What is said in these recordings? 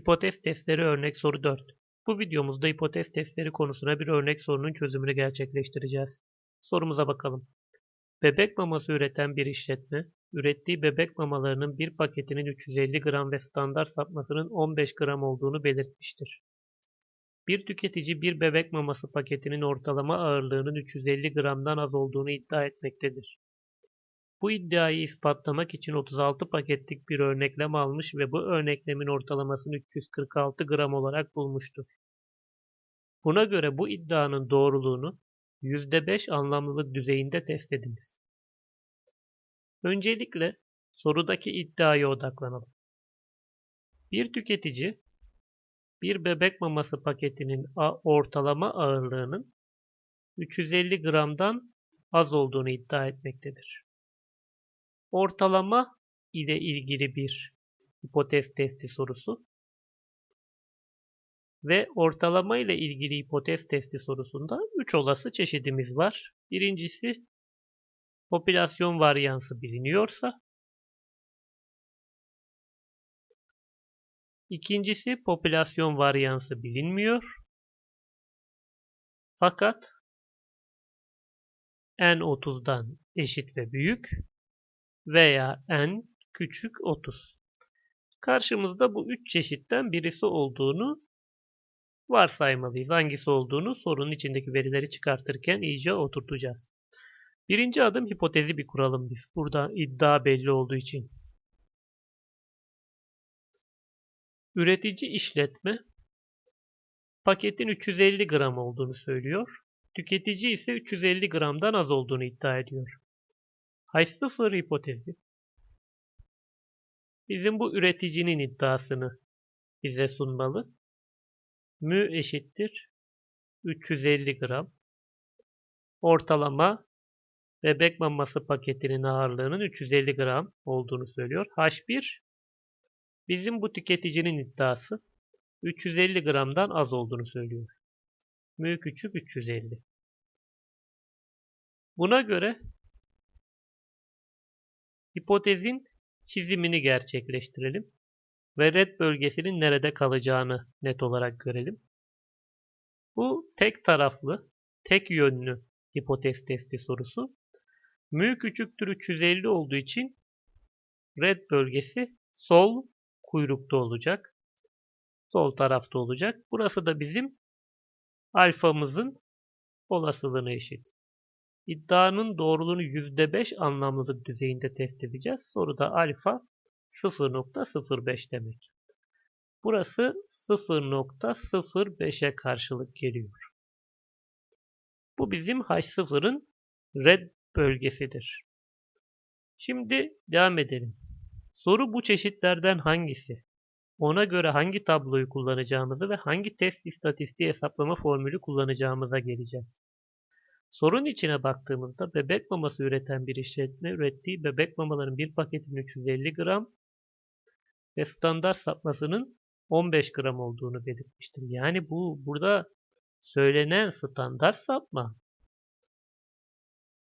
Hipotez testleri örnek soru 4. Bu videomuzda hipotez testleri konusuna bir örnek sorunun çözümünü gerçekleştireceğiz. Sorumuza bakalım. Bebek maması üreten bir işletme, ürettiği bebek mamalarının bir paketinin 350 gram ve standart sapmasının 15 gram olduğunu belirtmiştir. Bir tüketici bir bebek maması paketinin ortalama ağırlığının 350 gramdan az olduğunu iddia etmektedir. Bu iddiayı ispatlamak için 36 paketlik bir örneklem almış ve bu örneklemin ortalamasını 346 gram olarak bulmuştur. Buna göre bu iddianın doğruluğunu %5 anlamlılık düzeyinde test ediniz. Öncelikle sorudaki iddiaya odaklanalım. Bir tüketici bir bebek maması paketinin ortalama ağırlığının 350 gramdan az olduğunu iddia etmektedir. Ortalama ile ilgili bir hipotez testi sorusu ve ortalama ile ilgili hipotez testi sorusunda 3 olası çeşidimiz var. Birincisi popülasyon varyansı biliniyorsa İkincisi popülasyon varyansı bilinmiyor. Fakat n30'dan eşit ve büyük veya n küçük 30. Karşımızda bu üç çeşitten birisi olduğunu varsaymalıyız. Hangisi olduğunu sorunun içindeki verileri çıkartırken iyice oturtacağız. Birinci adım hipotezi bir kuralım biz. Burada iddia belli olduğu için. Üretici işletme paketin 350 gram olduğunu söylüyor. Tüketici ise 350 gramdan az olduğunu iddia ediyor. H0 hipotezi bizim bu üreticinin iddiasını bize sunmalı. Mü eşittir 350 gram. Ortalama bebek maması paketinin ağırlığının 350 gram olduğunu söylüyor. H1 Bizim bu tüketicinin iddiası 350 gramdan az olduğunu söylüyor. Mü küçük 350. Buna göre hipotezin çizimini gerçekleştirelim ve red bölgesinin nerede kalacağını net olarak görelim. Bu tek taraflı, tek yönlü hipotez testi sorusu. Mü küçüktür 350 olduğu için red bölgesi sol kuyrukta olacak. Sol tarafta olacak. Burası da bizim alfamızın olasılığına eşit. İddianın doğruluğunu %5 anlamlılık düzeyinde test edeceğiz. Soruda alfa 0.05 demek. Burası 0.05'e karşılık geliyor. Bu bizim H0'ın red bölgesidir. Şimdi devam edelim. Soru bu çeşitlerden hangisi? Ona göre hangi tabloyu kullanacağımızı ve hangi test istatistiği hesaplama formülü kullanacağımıza geleceğiz. Sorun içine baktığımızda bebek maması üreten bir işletme ürettiği bebek mamaların bir paketinin 350 gram ve standart sapmasının 15 gram olduğunu belirtmiştir. Yani bu burada söylenen standart sapma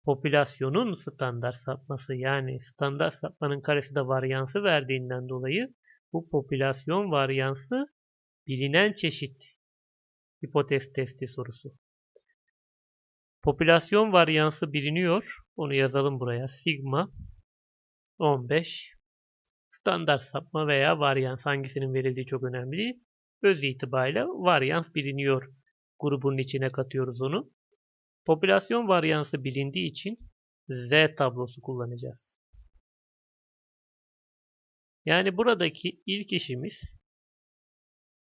popülasyonun standart sapması yani standart sapmanın karesi de varyansı verdiğinden dolayı bu popülasyon varyansı bilinen çeşit hipotez testi sorusu. Popülasyon varyansı biliniyor. Onu yazalım buraya. Sigma 15 standart sapma veya varyans hangisinin verildiği çok önemli değil. Öz itibariyle varyans biliniyor. Grubun içine katıyoruz onu. Popülasyon varyansı bilindiği için Z tablosu kullanacağız. Yani buradaki ilk işimiz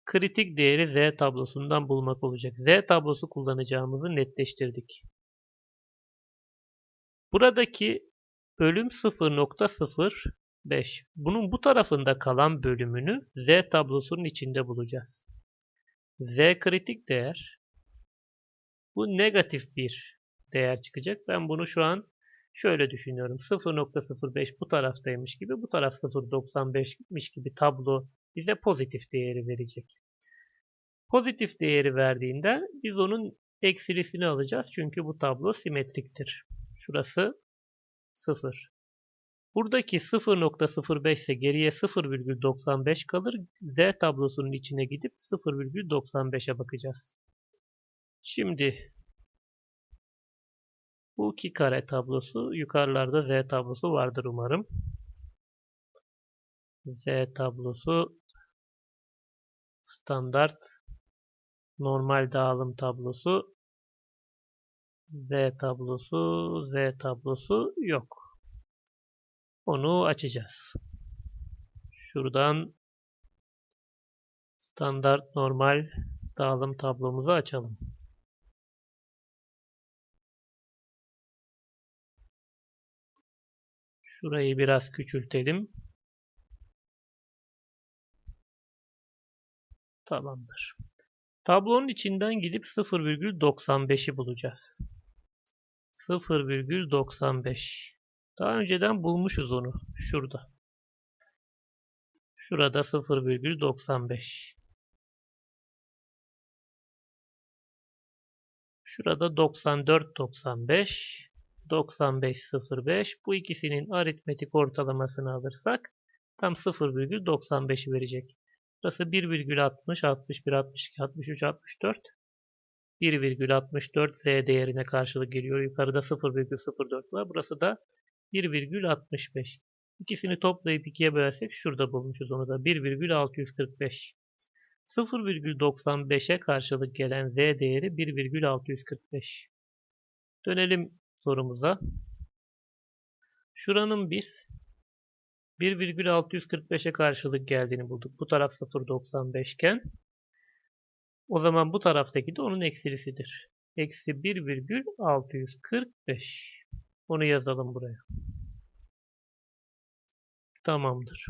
kritik değeri Z tablosundan bulmak olacak. Z tablosu kullanacağımızı netleştirdik. Buradaki bölüm 0.05. Bunun bu tarafında kalan bölümünü Z tablosunun içinde bulacağız. Z kritik değer bu negatif bir değer çıkacak. Ben bunu şu an şöyle düşünüyorum. 0.05 bu taraftaymış gibi, bu taraf 0.95'miş gibi tablo bize pozitif değeri verecek. Pozitif değeri verdiğinde biz onun eksilisini alacağız. Çünkü bu tablo simetriktir. Şurası 0. Buradaki 0.05 ise geriye 0,95 kalır. Z tablosunun içine gidip 0,95'e bakacağız. Şimdi bu iki kare tablosu yukarılarda Z tablosu vardır umarım. Z tablosu standart normal dağılım tablosu Z tablosu Z tablosu yok. Onu açacağız. Şuradan standart normal dağılım tablomuzu açalım. Şurayı biraz küçültelim. Tamamdır. Tablonun içinden gidip 0,95'i bulacağız. 0,95. Daha önceden bulmuşuz onu. Şurada. Şurada 0,95. Şurada 94.95. 95.05. Bu ikisinin aritmetik ortalamasını alırsak tam 0,95'i verecek. Burası 1,60, 61, 62, 63, 64. 1,64 z değerine karşılık geliyor. Yukarıda 0,04 var. Burası da 1,65. İkisini toplayıp ikiye bölersek şurada bulmuşuz onu da 1,645. 0,95'e karşılık gelen z değeri 1,645. Dönelim sorumuza. Şuranın biz 1,645'e karşılık geldiğini bulduk. Bu taraf 0,95 iken o zaman bu taraftaki de onun eksilisidir. Eksi 1,645. Onu yazalım buraya. Tamamdır.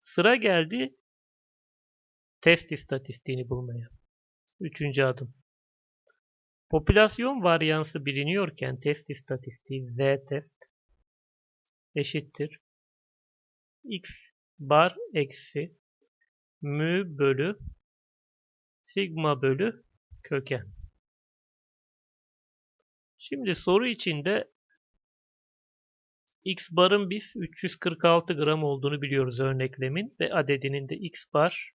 Sıra geldi test istatistiğini bulmaya. Üçüncü adım. Popülasyon varyansı biliniyorken test istatistiği z test eşittir. x bar eksi mü bölü sigma bölü köken. Şimdi soru içinde x barın biz 346 gram olduğunu biliyoruz örneklemin ve adedinin de x bar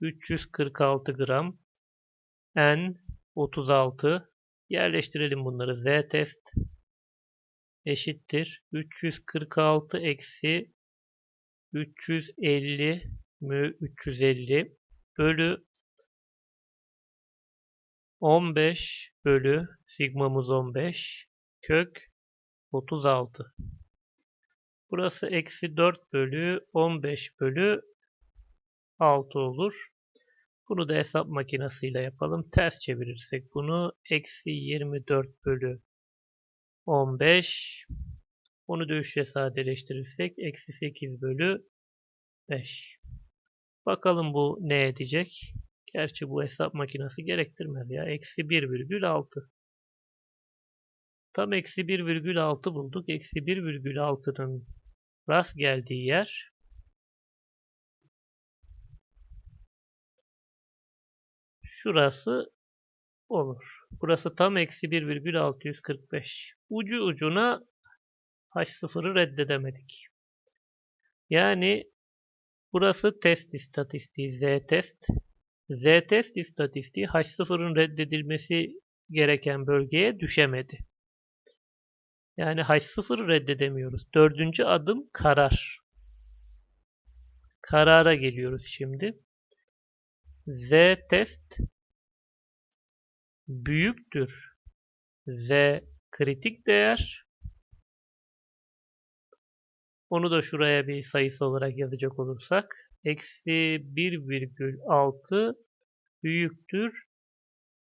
346 gram n 36 yerleştirelim bunları. Z test eşittir. 346 eksi 350 mü 350 bölü 15 bölü sigmamız 15 kök 36. Burası eksi 4 bölü 15 bölü 6 olur. Bunu da hesap makinesiyle yapalım. Ters çevirirsek bunu eksi 24 bölü 15. Onu da 3'e sadeleştirirsek eksi 8 bölü 5. Bakalım bu ne edecek? Gerçi bu hesap makinesi gerektirmez ya. Eksi 1,6. Tam eksi 1,6 bulduk. Eksi 1,6'nın rast geldiği yer şurası olur. Burası tam eksi 1,645. Ucu ucuna H0'ı reddedemedik. Yani burası test istatistiği Z test. Z test istatistiği H0'ın reddedilmesi gereken bölgeye düşemedi. Yani H0'ı reddedemiyoruz. Dördüncü adım karar. Karara geliyoruz şimdi. Z test büyüktür. Z kritik değer. Onu da şuraya bir sayısı olarak yazacak olursak. Eksi 1,6 büyüktür.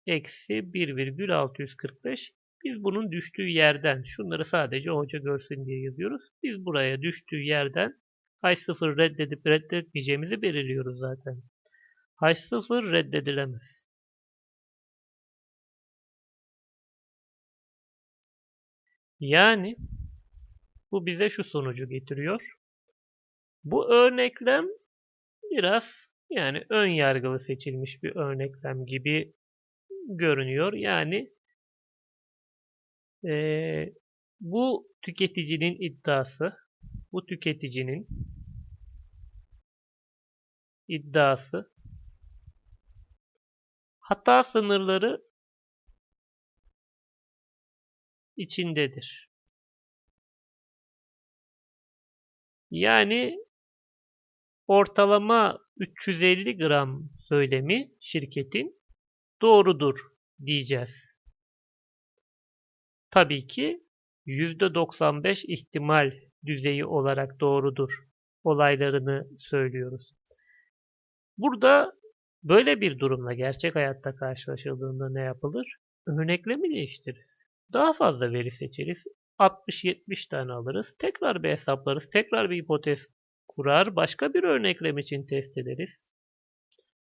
Eksi 1,645. Biz bunun düştüğü yerden, şunları sadece hoca görsün diye yazıyoruz. Biz buraya düştüğü yerden H0 reddedip reddetmeyeceğimizi belirliyoruz zaten. H0 reddedilemez. Yani bu bize şu sonucu getiriyor. Bu örneklem biraz yani ön yargılı seçilmiş bir örneklem gibi görünüyor. Yani e, bu tüketicinin iddiası, bu tüketicinin iddiası hata sınırları içindedir. Yani ortalama 350 gram söylemi şirketin doğrudur diyeceğiz. Tabii ki %95 ihtimal düzeyi olarak doğrudur olaylarını söylüyoruz. Burada böyle bir durumla gerçek hayatta karşılaşıldığında ne yapılır? Örneklemi değiştiririz. Daha fazla veri seçeriz. 60-70 tane alırız. Tekrar bir hesaplarız. Tekrar bir hipotez kurar. Başka bir örneklem için test ederiz.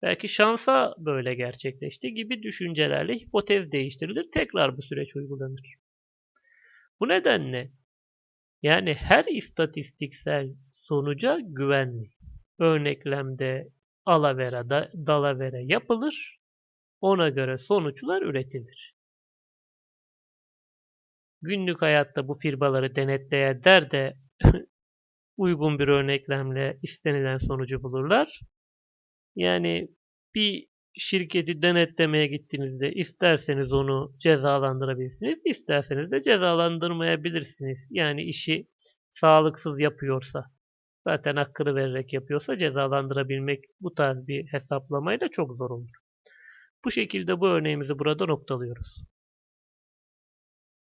Belki şansa böyle gerçekleşti gibi düşüncelerle hipotez değiştirilir. Tekrar bu süreç uygulanır. Bu nedenle yani her istatistiksel sonuca güvenmeyin. Örneklemde alavera, da, dalavera yapılır. Ona göre sonuçlar üretilir. Günlük hayatta bu firmaları denetleyenler de uygun bir örneklemle istenilen sonucu bulurlar. Yani bir şirketi denetlemeye gittiğinizde isterseniz onu cezalandırabilirsiniz, isterseniz de cezalandırmayabilirsiniz. Yani işi sağlıksız yapıyorsa, zaten hakkını vererek yapıyorsa cezalandırabilmek bu tarz bir hesaplamayla çok zor olur. Bu şekilde bu örneğimizi burada noktalıyoruz.